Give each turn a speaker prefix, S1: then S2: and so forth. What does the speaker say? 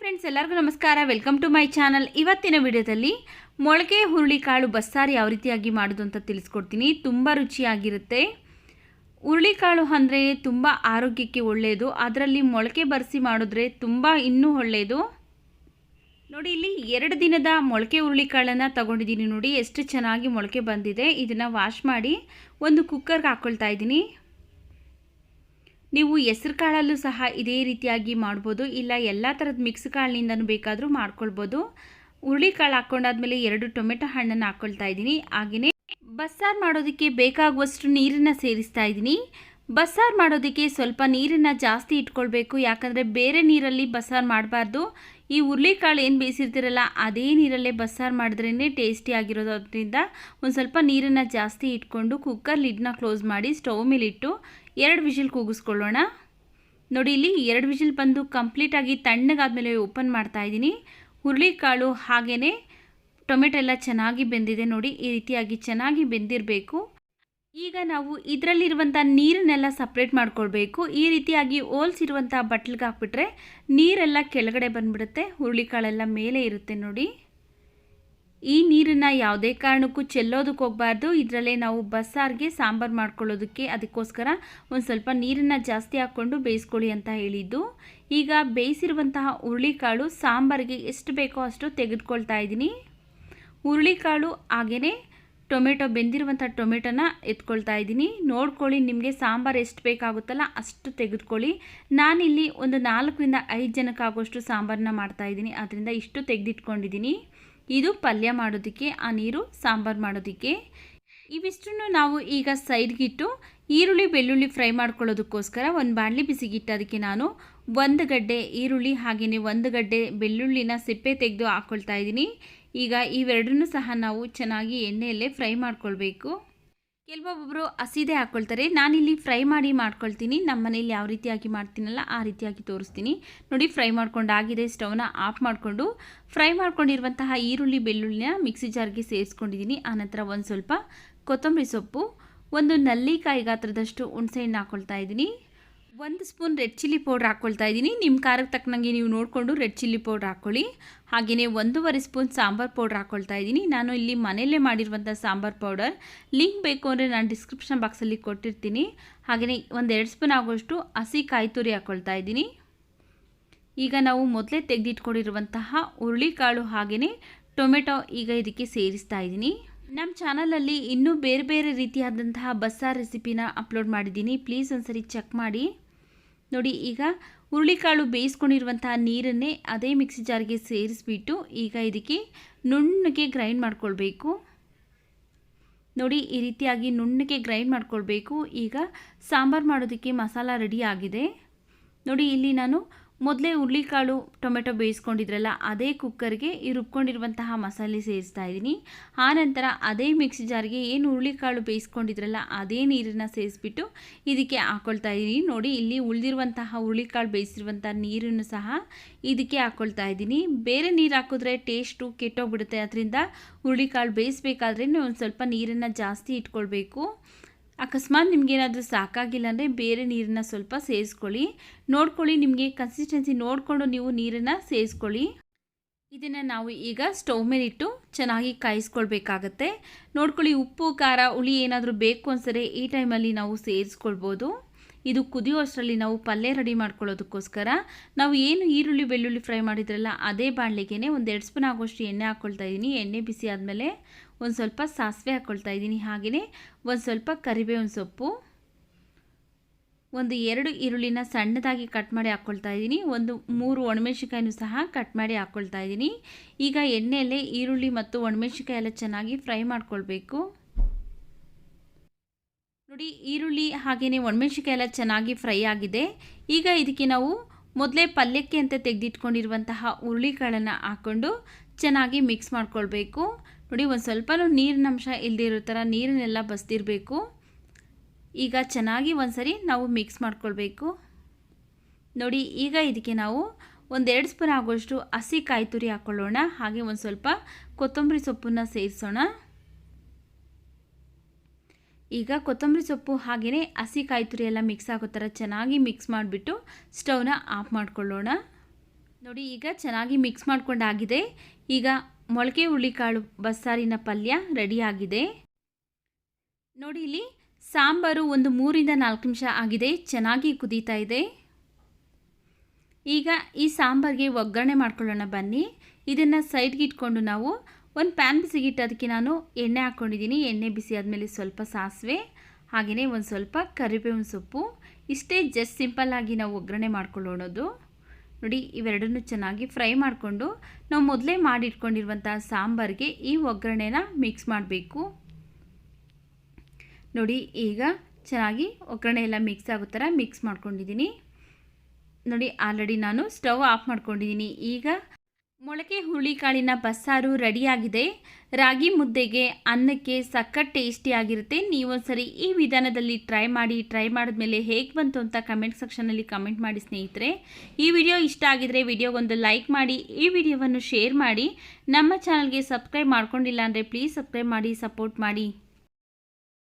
S1: Friends ಎಲ್ಲರಿಗೂ ನಮಸ್ಕಾರ. Welcome to my channel ಇವತ್ತಿನ ವಿಡಿಯೋದಲ್ಲಿ ಮೊಳಕೆ ಹುರುಳಿಕಾಳು ಬಸ್ಸಾರು ಯಾವ ರೀತಿಯಾಗಿ ಮಾಡೋದು ಅಂತ ತಿಳಿಸ್ಕೊಡ್ತೀನಿ. ತುಂಬ ರುಚಿಯಾಗಿರುತ್ತೆ. ಹುರುಳಿಕಾಳು ಅಂದರೆ ತುಂಬ ಆರೋಗ್ಯಕ್ಕೆ ಒಳ್ಳೆಯದು ಅದರಲ್ಲಿ ಮೊಳಕೆ ಬರೆಸಿ ಮಾಡಿದ್ರೆ ತುಂಬ ಇನ್ನೂ ಒಳ್ಳೆಯದು ನೋಡಿ, ಇಲ್ಲಿ ಎರಡು ದಿನದ ಮೊಳಕೆ ಹುರುಳಿಕಾಳನ್ನು ತಗೊಂಡಿದ್ದೀನಿ ನೋಡಿ. ಎಷ್ಟು ಚೆನ್ನಾಗಿ ಮೊಳಕೆ ಬಂದಿದೆ. ಇದನ್ನು ವಾಶ್ ಮಾಡಿ ಒಂದು ಕುಕ್ಕರ್ಗೆ ಹಾಕ್ಕೊಳ್ತಾ ಇದ್ದೀನಿ. ನೀವು ಹೆಸ್ರು ಕಾಳಲ್ಲೂ ಸಹ ಇದೇ ರೀತಿಯಾಗಿ ಮಾಡ್ಬೋದು. ಇಲ್ಲ, ಎಲ್ಲ ಥರದ ಮಿಕ್ಸ್ ಕಾಳಿನಿಂದನೂ ಬೇಕಾದರೂ ಮಾಡ್ಕೊಳ್ಬೋದು. ಹುರುಳಿ ಕಾಳು ಹಾಕ್ಕೊಂಡಾದ್ಮೇಲೆ ಎರಡು ಟೊಮೆಟೊ ಹಣ್ಣನ್ನು ಹಾಕ್ಕೊಳ್ತಾ ಇದ್ದೀನಿ. ಹಾಗೆಯೇ ಬಸ್ಸಾರು ಮಾಡೋದಕ್ಕೆ ಬೇಕಾಗುವಷ್ಟು ನೀರನ್ನು ಸೇರಿಸ್ತಾ ಇದ್ದೀನಿ. ಬಸ್ಸಾರು ಮಾಡೋದಕ್ಕೆ ಸ್ವಲ್ಪ ನೀರನ್ನು ಜಾಸ್ತಿ ಇಟ್ಕೊಳ್ಬೇಕು. ಯಾಕಂದರೆ ಬೇರೆ ನೀರಲ್ಲಿ ಬಸ್ಸಾರು ಮಾಡಬಾರ್ದು. ಈ ಹುರುಳಿಕಾಳು ಏನು ಬೇಯಿಸಿರ್ತೀರಲ್ಲ, ಅದೇ ನೀರಲ್ಲೇ ಬಸ್ಸಾರು ಮಾಡಿದ್ರೇ ಟೇಸ್ಟಿ ಆಗಿರೋದ್ರಿಂದ ಒಂದು ಸ್ವಲ್ಪ ನೀರನ್ನು ಜಾಸ್ತಿ ಇಟ್ಕೊಂಡು ಕುಕ್ಕರ್ ಲಿಡ್ನ ಕ್ಲೋಸ್ ಮಾಡಿ ಸ್ಟವ್ ಮೇಲಿಟ್ಟು ಎರಡು ವಿಷಿಲ್ ಕೂಗಿಸ್ಕೊಳ್ಳೋಣ. ನೋಡಿ, ಇಲ್ಲಿ ಎರಡು ವಿಷಿಲ್ ಬಂದು ಕಂಪ್ಲೀಟಾಗಿ ತಣ್ಣಗಾದಮೇಲೆ ಓಪನ್ ಮಾಡ್ತಾ ಇದ್ದೀನಿ. ಹುರುಳಿಕಾಳು ಹಾಗೆಯೇ ಟೊಮೆಟೊ ಎಲ್ಲ ಚೆನ್ನಾಗಿ ಬೆಂದಿದೆ ನೋಡಿ, ಈ ರೀತಿಯಾಗಿ ಚೆನ್ನಾಗಿ ಬೆಂದಿರಬೇಕು. ಈಗ ನಾವು ಇದರಲ್ಲಿರುವಂಥ ನೀರನ್ನೆಲ್ಲ ಸಪ್ರೇಟ್ ಮಾಡ್ಕೊಳ್ಬೇಕು. ಈ ರೀತಿಯಾಗಿ ಹೋಲ್ಸಿರುವಂಥ ಬಟ್ಲಿಗೆ ಹಾಕ್ಬಿಟ್ರೆ ನೀರೆಲ್ಲ ಕೆಳಗಡೆ ಬಂದುಬಿಡುತ್ತೆ ಹುರುಳಿಕಾಳೆಲ್ಲ ಮೇಲೆ ಇರುತ್ತೆ ನೋಡಿ. ಈ ನೀರನ್ನು ಯಾವುದೇ ಕಾರಣಕ್ಕೂ ಚೆಲ್ಲೋದಕ್ಕೆ ಹೋಗಬಾರ್ದು. ಇದರಲ್ಲೇ ನಾವು ಬಸ್ಸಾರಿಗೆ ಸಾಂಬಾರು ಮಾಡ್ಕೊಳ್ಳೋದಕ್ಕೆ ಅದಕ್ಕೋಸ್ಕರ ಒಂದು ಸ್ವಲ್ಪ ನೀರನ್ನು ಜಾಸ್ತಿ ಹಾಕ್ಕೊಂಡು ಬೇಯಿಸ್ಕೊಳ್ಳಿ ಅಂತ ಹೇಳಿದ್ದು. ಈಗ ಬೇಯಿಸಿರುವಂತಹ ಹುರುಳಿಕಾಳು ಸಾಂಬಾರಿಗೆ ಎಷ್ಟು ಬೇಕೋ ಅಷ್ಟು ತೆಗೆದುಕೊಳ್ತಾ ಇದ್ದೀನಿ. ಹುರುಳಿಕಾಳು ಹಾಗೆಯೇ ಟೊಮೆಟೊ, ಬೆಂದಿರುವಂಥ ಟೊಮೆಟೊನ ಎತ್ಕೊಳ್ತಾ ಇದ್ದೀನಿ. ನೋಡ್ಕೊಳ್ಳಿ ನಿಮಗೆ ಸಾಂಬಾರು ಎಷ್ಟು ಬೇಕಾಗುತ್ತಲ್ಲ ಅಷ್ಟು ತೆಗೆದುಕೊಳ್ಳಿ. ನಾನಿಲ್ಲಿ ಒಂದು ನಾಲ್ಕರಿಂದ ಐದು ಜನಕ್ಕಾಗುವಷ್ಟು ಸಾಂಬಾರನ್ನ ಮಾಡ್ತಾಯಿದ್ದೀನಿ ಅದರಿಂದ ಇಷ್ಟು ತೆಗೆದಿಟ್ಕೊಂಡಿದ್ದೀನಿ. ಇದು ಪಲ್ಯ ಮಾಡೋದಕ್ಕೆ, ಆ ನೀರು ಸಾಂಬಾರು ಮಾಡೋದಕ್ಕೆ. ಇವಿಷ್ಟನ್ನು ನಾವು ಈಗ ಸೈಡ್ಗಿಟ್ಟು ಈರುಳ್ಳಿ, ಬೆಳ್ಳುಳ್ಳಿ ಫ್ರೈ ಮಾಡ್ಕೊಳ್ಳೋದಕ್ಕೋಸ್ಕರ ಒಂದು ಬಾಣಲಿ ಬಿಸಿಗಿಟ್ಟು ಅದಕ್ಕೆ ನಾನು ಒಂದು ಗಡ್ಡೆ ಈರುಳ್ಳಿ ಹಾಗೆಯೇ ಒಂದು ಗಡ್ಡೆ ಬೆಳ್ಳುಳ್ಳಿನ ಸಿಪ್ಪೆ ತೆಗೆದು ಹಾಕ್ಕೊಳ್ತಾ ಇದ್ದೀನಿ. ಈಗ ಇವೆರಡನ್ನೂ ಸಹ ನಾವು ಚೆನ್ನಾಗಿ ಎಣ್ಣೆಯಲ್ಲೇ ಫ್ರೈ ಮಾಡ್ಕೊಳ್ಬೇಕು. ಕೆಲವೊಬ್ಬೊಬ್ಬರು ಹಸಿದೆ ಹಾಕ್ಕೊಳ್ತಾರೆ ನಾನಿಲ್ಲಿ ಫ್ರೈ ಮಾಡಿ ಮಾಡ್ಕೊಳ್ತೀನಿ. ನಮ್ಮ ಮನೇಲಿ ಯಾವ ರೀತಿಯಾಗಿ ಮಾಡ್ತೀನಲ್ಲ ಆ ರೀತಿಯಾಗಿ ತೋರಿಸ್ತೀನಿ. ನೋಡಿ ಫ್ರೈ ಮಾಡ್ಕೊಂಡು ಆಗಿದೆ ಸ್ಟವ್ನ ಆಫ್ ಮಾಡಿಕೊಂಡು ಫ್ರೈ ಮಾಡ್ಕೊಂಡಿರುವಂತಹ ಈರುಳ್ಳಿ ಬೆಳ್ಳುಳ್ಳಿನ ಮಿಕ್ಸಿ ಜಾರ್ಗೆ ಸೇರಿಸ್ಕೊಂಡಿದ್ದೀನಿ. ಆನಂತರ ಒಂದು ಸ್ವಲ್ಪ ಕೊತ್ತಂಬರಿ ಸೊಪ್ಪು, ಒಂದು ನಲ್ಲಿಕಾಯಿ ಗಾತ್ರದಷ್ಟು ಹುಣಸೆಹಣ್ಣು ಹಾಕ್ಕೊಳ್ತಾ ಇದ್ದೀನಿ. ಒಂದು ಸ್ಪೂನ್ ರೆಡ್ ಚಿಲ್ಲಿ ಪೌಡ್ರ್ ಹಾಕ್ಕೊಳ್ತಾ ಇದ್ದೀನಿ. ನಿಮ್ಮ ಖಾರಕ್ಕೆ ತಕ್ಕನಂಗೆ ನೀವು ನೋಡಿಕೊಂಡು ರೆಡ್ ಚಿಲ್ಲಿ ಪೌಡ್ರ್ ಹಾಕ್ಕೊಳ್ಳಿ ಹಾಗೆಯೇ ಒಂದೂವರೆ ಸ್ಪೂನ್ ಸಾಂಬಾರು ಪೌಡ್ರ್ ಹಾಕ್ಕೊಳ್ತಾ ಇದ್ದೀನಿ. ನಾನು ಇಲ್ಲಿ ಮನೆಯಲ್ಲೇ ಮಾಡಿರುವಂಥ ಸಾಂಬಾರು ಪೌಡರ್. ಲಿಂಕ್ ಬೇಕು ಅಂದರೆ ನಾನು ಡಿಸ್ಕ್ರಿಪ್ಷನ್ ಬಾಕ್ಸಲ್ಲಿ ಕೊಟ್ಟಿರ್ತೀನಿ. ಹಾಗೆಯೇ ಒಂದು ಎರಡು ಸ್ಪೂನ್ ಆಗೋಷ್ಟು ಹಸಿ ಕಾಯಿ ತುರಿ ಹಾಕ್ಕೊಳ್ತಾ ಇದ್ದೀನಿ. ಈಗ ನಾವು ಮೊದಲೇ ತೆಗೆದಿಟ್ಕೊಂಡಿರುವಂತಹ ಹುರುಳಿಕಾಳು ಹಾಗೆಯೇ ಟೊಮೆಟೊ ಈಗ ಇದಕ್ಕೆ ಸೇರಿಸ್ತಾ ಇದ್ದೀನಿ. ನಮ್ಮ ಚಾನಲಲ್ಲಿ ಇನ್ನೂ ಬೇರೆ ಬೇರೆ ರೀತಿಯಾದಂತಹ ಬಸ್ಸಾರ್ ರೆಸಿಪಿನ ಅಪ್ಲೋಡ್ ಮಾಡಿದ್ದೀನಿ. ಪ್ಲೀಸ್ ಒಂದ್ಸರಿ ಚೆಕ್ ಮಾಡಿ. ನೋಡಿ, ಈಗ ಹುರುಳಿಕಾಳು ಬೇಯಿಸ್ಕೊಂಡಿರುವಂತಹ ನೀರನ್ನೇ ಅದೇ ಮಿಕ್ಸಿ ಜಾರ್ಗೆ ಸೇರಿಸ್ಬಿಟ್ಟು ಈಗ ಇದಕ್ಕೆ ನುಣ್ಣಗೆ ಗ್ರೈಂಡ್ ಮಾಡ್ಕೊಳ್ಬೇಕು. ನೋಡಿ, ಈ ರೀತಿಯಾಗಿ ನುಣ್ಣಗೆ ಗ್ರೈಂಡ್ ಮಾಡ್ಕೊಳ್ಬೇಕು. ಈಗ ಸಾಂಬಾರು ಮಾಡೋದಕ್ಕೆ ಮಸಾಲ ರೆಡಿ ಆಗಿದೆ. ನೋಡಿ, ಇಲ್ಲಿ ನಾನು ಮೊದಲೇ ಹುರುಳಿಕಾಳು, ಟೊಮೆಟೊ ಬೇಯಿಸ್ಕೊಂಡಿದ್ರಲ್ಲ, ಅದೇ ಕುಕ್ಕರ್ಗೆ ಈ ರುಬ್ಕೊಂಡಿರುವಂತಹ ಮಸಾಲೆ ಸೇರಿಸ್ತಾ ಇದ್ದೀನಿ. ಆನಂತರ ಅದೇ ಮಿಕ್ಸಿ ಜಾರ್ಗೆ ಏನು ಹುರುಳಿಕಾಳು ಬೇಯಿಸ್ಕೊಂಡಿದ್ರಲ್ಲ, ಅದೇ ನೀರನ್ನು ಸೇರಿಸ್ಬಿಟ್ಟು ಇದಕ್ಕೆ ಹಾಕ್ಕೊಳ್ತಾ ಇದ್ದೀನಿ. ನೋಡಿ, ಇಲ್ಲಿ ಉಳಿದಿರುವಂತಹ ಹುರುಳಿಕಾಳು ಬೇಯಿಸಿರುವಂಥ ನೀರನ್ನು ಸಹ ಇದಕ್ಕೆ ಹಾಕ್ಕೊಳ್ತಾ ಇದ್ದೀನಿ. ಬೇರೆ ನೀರು ಹಾಕಿದ್ರೆ ಟೇಸ್ಟು ಕೆಟ್ಟೋಗ್ಬಿಡುತ್ತೆ. ಅದರಿಂದ ಹುರುಳಿಕಾಳು ಬೇಯಿಸ್ಬೇಕಾದ್ರೆ ಒಂದು ಸ್ವಲ್ಪ ನೀರನ್ನು ಜಾಸ್ತಿ ಇಟ್ಕೊಳ್ಬೇಕು. ಅಕಸ್ಮಾತ್ ನಿಮಗೇನಾದರೂ ಸಾಕಾಗಿಲ್ಲ ಅಂದರೆ ಬೇರೆ ನೀರನ್ನ ಸ್ವಲ್ಪ ಸೇರಿಸ್ಕೊಳ್ಳಿ. ನೋಡ್ಕೊಳ್ಳಿ, ನಿಮಗೆ ಕನ್ಸಿಸ್ಟೆನ್ಸಿ ನೋಡಿಕೊಂಡು ನೀವು ನೀರನ್ನು ಸೇರಿಸ್ಕೊಳ್ಳಿ. ಇದನ್ನು ನಾವು ಈಗ ಸ್ಟವ್ ಮೇಲಿಟ್ಟು ಚೆನ್ನಾಗಿ ಕಾಯಿಸ್ಕೊಳ್ಬೇಕಾಗತ್ತೆ. ನೋಡ್ಕೊಳ್ಳಿ, ಉಪ್ಪು, ಖಾರ, ಹುಳಿ ಏನಾದರೂ ಬೇಕು ಅನ್ಸರೆ ಈ ಟೈಮಲ್ಲಿ ನಾವು ಸೇರಿಸ್ಕೊಳ್ಬೋದು. ಇದು ಕುದಿಯೋಷ್ಟರಲ್ಲಿ ನಾವು ಪಲ್ಯ ರೆಡಿ ಮಾಡ್ಕೊಳ್ಳೋದಕ್ಕೋಸ್ಕರ. ನಾವು ಏನು ಈರುಳ್ಳಿ, ಬೆಳ್ಳುಳ್ಳಿ ಫ್ರೈ ಮಾಡಿದ್ರಲ್ಲ, ಅದೇ ಬಾಣಲೆಗೆ ಒಂದು ಎರಡು ಸ್ಪೂನ್ ಆಗೋಷ್ಟು ಎಣ್ಣೆ ಹಾಕ್ಕೊಳ್ತಾ ಇದ್ದೀನಿ ಎಣ್ಣೆ ಬಿಸಿ ಆದಮೇಲೆ ಒಂದು ಸ್ವಲ್ಪ ಸಾಸಿವೆ ಹಾಕ್ಕೊಳ್ತಾ ಇದ್ದೀನಿ. ಹಾಗೆಯೇ ಒಂದು ಸ್ವಲ್ಪ ಕರಿಬೇವಿನ ಸೊಪ್ಪು, ಒಂದು ಎರಡು ಈರುಳ್ಳಿನ ಸಣ್ಣದಾಗಿ ಕಟ್ ಮಾಡಿ ಹಾಕ್ಕೊಳ್ತಾ ಇದ್ದೀನಿ. ಒಂದು ಮೂರು ಒಣಮೆಣ್ಸಿಕಾಯಿನೂ ಸಹ ಕಟ್ ಮಾಡಿ ಹಾಕ್ಕೊಳ್ತಾ ಇದ್ದೀನಿ. ಈಗ ಎಣ್ಣೆಯಲ್ಲೇ ಈರುಳ್ಳಿ ಮತ್ತು ಒಣಮೆಣ್ಸಿಕಾಯಿ ಎಲ್ಲ ಚೆನ್ನಾಗಿ ಫ್ರೈ ಮಾಡ್ಕೊಳ್ಬೇಕು. ನೋಡಿ, ಈರುಳ್ಳಿ ಹಾಗೆಯೇ ಒಣಮೆಣ್ಸಿಕಾಯಿ ಎಲ್ಲ ಚೆನ್ನಾಗಿ ಫ್ರೈ ಆಗಿದೆ. ಈಗ ಇದಕ್ಕೆ ನಾವು ಮೊದಲೇ ಪಲ್ಯಕ್ಕೆ ಅಂತ ತೆಗೆದಿಟ್ಕೊಂಡಿರುವಂತಹ ಹುರುಳಿಕಾಳನ್ನು ಹಾಕ್ಕೊಂಡು ಚೆನ್ನಾಗಿ ಮಿಕ್ಸ್ ಮಾಡ್ಕೊಳ್ಬೇಕು. ನೋಡಿ, ಒಂದು ಸ್ವಲ್ಪ ನೀರಿನ ಅಂಶ ಇಲ್ಲದಿರೋ ಥರ ನೀರನ್ನೆಲ್ಲ ಬಸ್ದಿರಬೇಕು. ಈಗ ಚೆನ್ನಾಗಿ ಒಂದ್ಸರಿ ನಾವು ಮಿಕ್ಸ್ ಮಾಡ್ಕೊಳ್ಬೇಕು. ನೋಡಿ, ಈಗ ಇದಕ್ಕೆ ನಾವು ಒಂದೆರಡು ಸ್ಪೂನ್ ಆಗೋಷ್ಟು ಹಸಿ ಕಾಯಿ ತುರಿ ಹಾಕ್ಕೊಳ್ಳೋಣ ಹಾಗೆ ಒಂದು ಸ್ವಲ್ಪ ಕೊತ್ತಂಬರಿ ಸೊಪ್ಪನ್ನು ಸೇರಿಸೋಣ. ಈಗ ಕೊತ್ತಂಬರಿ ಸೊಪ್ಪು ಹಾಗೆಯೇ ಹಸಿ ಕಾಯಿ ತುರಿ ಎಲ್ಲ ಮಿಕ್ಸ್ ಆಗೋ ಥರ ಚೆನ್ನಾಗಿ ಮಿಕ್ಸ್ ಮಾಡಿಬಿಟ್ಟು ಸ್ಟವ್ನ ಆಫ್ ಮಾಡ್ಕೊಳ್ಳೋಣ. ನೋಡಿ, ಈಗ ಚೆನ್ನಾಗಿ ಮಿಕ್ಸ್ ಮಾಡ್ಕೊಂಡಾಗಿದೆ. ಈಗ ಮೊಳಕೆ ಹುಳಿಕಾಳು ಬಸ್ಸಾರಿನ ಪಲ್ಯ ರೆಡಿಯಾಗಿದೆ. ನೋಡಿ ಇಲ್ಲಿ ಸಾಂಬಾರು ಒಂದು ಮೂರಿಂದ ನಾಲ್ಕು ನಿಮಿಷ ಆಗಿದೆ. ಚೆನ್ನಾಗಿ ಕುದೀತಾ ಇದೆ. ಈಗ ಈ ಸಾಂಬಾರಿಗೆ ಒಗ್ಗರಣೆ ಮಾಡ್ಕೊಳ್ಳೋಣ ಬನ್ನಿ. ಇದನ್ನು ಸೈಡ್ಗೆ ಇಟ್ಕೊಂಡು ನಾವು ಒಂದು ಪ್ಯಾನ್ ಬಿಸಿಗಿಟ್ಟು ಅದಕ್ಕೆ ನಾನು ಎಣ್ಣೆ ಹಾಕ್ಕೊಂಡಿದ್ದೀನಿ. ಎಣ್ಣೆ ಬಿಸಿ ಆದಮೇಲೆ ಸ್ವಲ್ಪ ಸಾಸಿವೆ, ಹಾಗೆಯೇ ಒಂದು ಸ್ವಲ್ಪ ಕರಿಬೇವಿನ ಸೊಪ್ಪು. ಇಷ್ಟೇ ಜಸ್ಟ್ ಸಿಂಪಲ್ಲಾಗಿ ನಾವು ಒಗ್ಗರಣೆ ಮಾಡ್ಕೊಳ್ಳೋಣದು. ನೋಡಿ, ಇವೆರಡನ್ನೂ ಚೆನ್ನಾಗಿ ಫ್ರೈ ಮಾಡಿಕೊಂಡು ನಾವು ಮೊದಲೇ ಮಾಡಿಟ್ಕೊಂಡಿರುವಂಥ ಸಾಂಬಾರಿಗೆ ಈ ಒಗ್ಗರಣೆನ ಮಿಕ್ಸ್ ಮಾಡಬೇಕು. ನೋಡಿ, ಈಗ ಚೆನ್ನಾಗಿ ಒಗ್ಗರಣೆ ಎಲ್ಲ ಮಿಕ್ಸ್ ಆಗೋ ಥರ ಮಿಕ್ಸ್ ಮಾಡ್ಕೊಂಡಿದ್ದೀನಿ. ನೋಡಿ ಆಲ್ರೆಡಿ ನಾನು ಸ್ಟವ್ ಆಫ್ ಮಾಡ್ಕೊಂಡಿದ್ದೀನಿ. ಈಗ ಮೊಳಕೆ ಹುರುಳಿಕಾಳಿನ ಬಸ್ಸಾರು ರೆಡಿಯಾಗಿದೆ. ರಾಗಿ ಮುದ್ದೆಗೆ ಅನ್ನಕ್ಕೆ ಸಖತ್ ಟೇಸ್ಟಿಯಾಗಿರುತ್ತೆ ನೀವೊಂದ್ಸರಿ ಈ ವಿಧಾನದಲ್ಲಿ ಟ್ರೈ ಮಾಡಿ, ಟ್ರೈ ಮಾಡಿದ್ಮೇಲೆ ಹೇಗೆ ಬಂತು ಅಂತ ಕಮೆಂಟ್ ಸೆಕ್ಷನಲ್ಲಿ ಕಮೆಂಟ್ ಮಾಡಿ ಸ್ನೇಹಿತರೆ. ಈ ವಿಡಿಯೋ ಇಷ್ಟ ಆಗಿದರೆ ವಿಡಿಯೋಗೊಂದು ಲೈಕ್ ಮಾಡಿ, ಈ ವಿಡಿಯೋವನ್ನು ಶೇರ್ ಮಾಡಿ. ನಮ್ಮ ಚಾನಲ್ಗೆ ಸಬ್ಸ್ಕ್ರೈಬ್ ಮಾಡ್ಕೊಂಡಿಲ್ಲ ಅಂದರೆ ಪ್ಲೀಸ್ ಸಬ್ಸ್ಕ್ರೈಬ್ ಮಾಡಿ, ಸಪೋರ್ಟ್ ಮಾಡಿ.